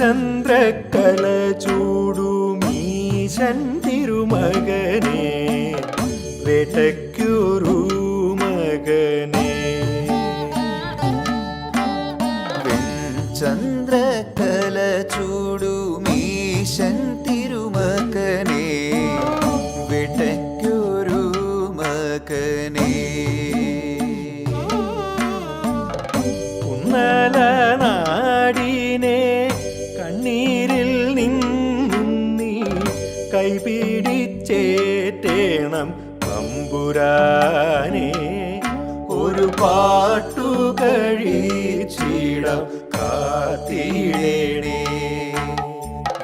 വെഞ്ചന്ദ്രക്കല ചൂടുമീശൻ തിരുമകനെ വേട്ടയ്ക്കൊരു മകനെ ചന്ദ്രകല തമ്പുരാനെ ഒരു പാട്ടു കഴിച്ചിടം കാത്തിടേണേ.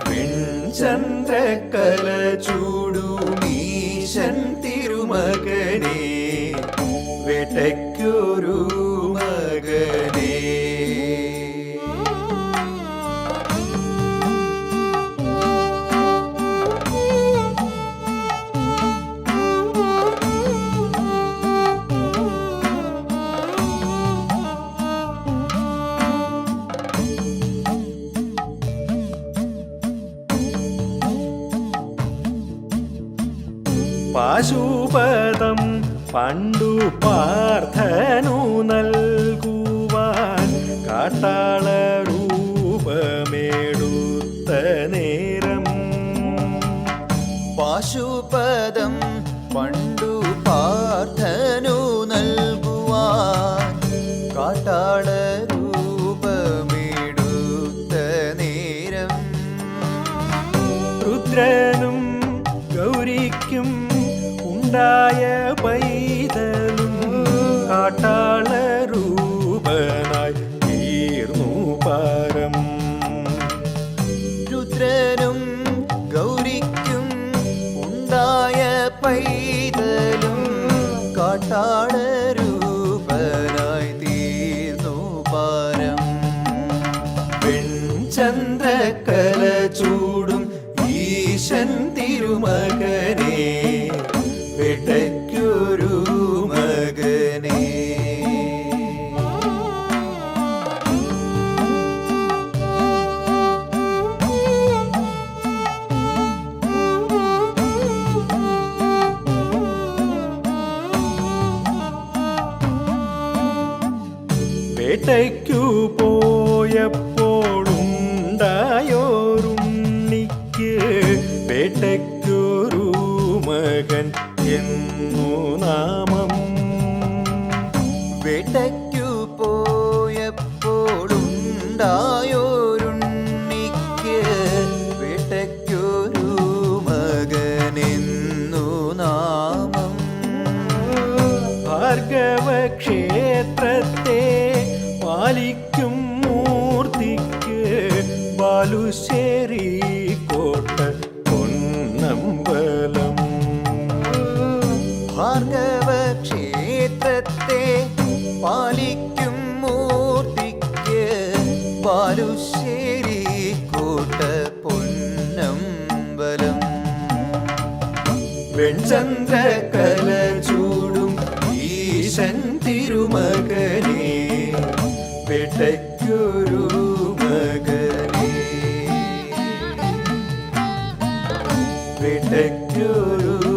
ചൂടു ചൂടുമീശൻ തിരുമകനെ വേട്ടയ്ക്കൊരു പാശുപതം പണ്ടു പാർത്ഥനു നൽകുവാൻ കാട്ടാള രൂപമേടുത്ത നേരം. പാശുപദം പണ്ടു പാർത്ഥനു നൽകുവാൻ കാട്ടാള പൈതലും കാട്ടാള രൂപനായി തീർന്നു പരം. രുദ്രനും ഗൗരിക്കും ഉണ്ടായ പൈതലും കാട്ടാള രൂപനായി തീർന്നു പരം. വെൺചന്ദ്രക്കല ചൂടും ഈശൻ തിരുമകനെ വേട്ടയ്ക്കു പോയപ്പോഴുണ്ടായോരുണ്ണിക്ക് വേട്ടയ്ക്കൊരു മകൻ എന്നു നാമം. വേട്ടയ്ക്കു പോയപ്പോഴുണ്ടായോരുണ്ണിക്ക് വേട്ടയ്ക്കൊരു മകനെന്നു നാമം. ഭാർഗവ ക്ഷേത്രത്തെ പാലിക്കും മൂർത്തിക്ക് ബാലുശ്ശേരി കോട്ട പൊന്നമ്പലം. ഭാർഗവ ക്ഷേത്രത്തെ പാലിക്കും മൂർത്തിക്ക് ബാലുശ്ശേരി കോട്ട പൊന്നമ്പലം. വെൺചന്ദ്രക്കല ചൂടും ഈശൻ തിരുമകനെ വേട്ടയ്ക്കൊരു മകനെ. വേട്ടയ്ക്കൊരു